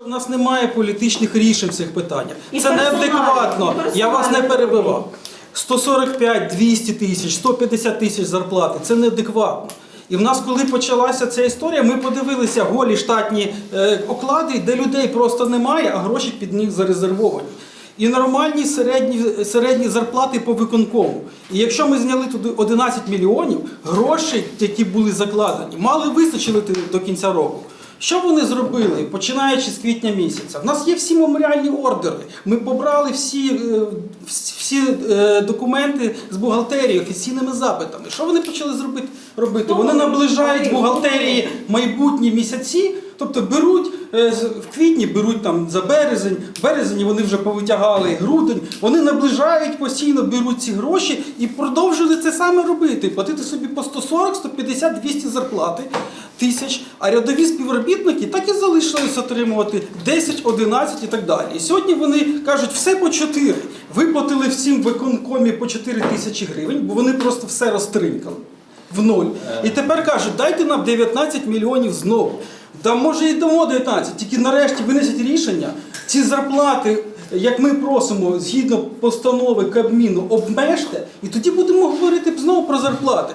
У нас немає політичних рішень в цих питаннях. І Це неадекватно. Я вас не перебивав. 145, 200 тисяч, 150 тисяч зарплати це неадекватно. І в нас, коли почалася ця історія, ми подивилися голі штатні е, оклади, де людей просто немає, а гроші під них зарезервовані. І нормальні середні, середні зарплати по виконкому. І якщо ми зняли туди 11 мільйонів, грошей, які були закладені, мали вистачити до кінця року. Що вони зробили, починаючи з квітня місяця? У нас є всі меморіальні ордери. Ми побрали всі, е, всі е, документи з бухгалтерії офіційними запитами. Що вони почали зробити? робити? Вони наближають бухгалтерії майбутні місяці, тобто беруть е, в квітні, беруть там за березень, в березні вони вже повитягали грудень. Вони наближають постійно, беруть ці гроші і продовжили це саме робити. Платити собі по 140, 150, 200 зарплати тисяч, а рядові співробітники так і залишились отримувати 10, 11 і так далі. І сьогодні вони кажуть, все по 4. Виплатили всім виконкомі по 4 тисячі гривень, бо вони просто все розтринкали в ноль. І тепер кажуть, дайте нам 19 мільйонів знову. Та може і дамо 19, тільки нарешті винесіть рішення. Ці зарплати, як ми просимо, згідно постанови Кабміну, обмежте, і тоді будемо говорити знову про зарплати.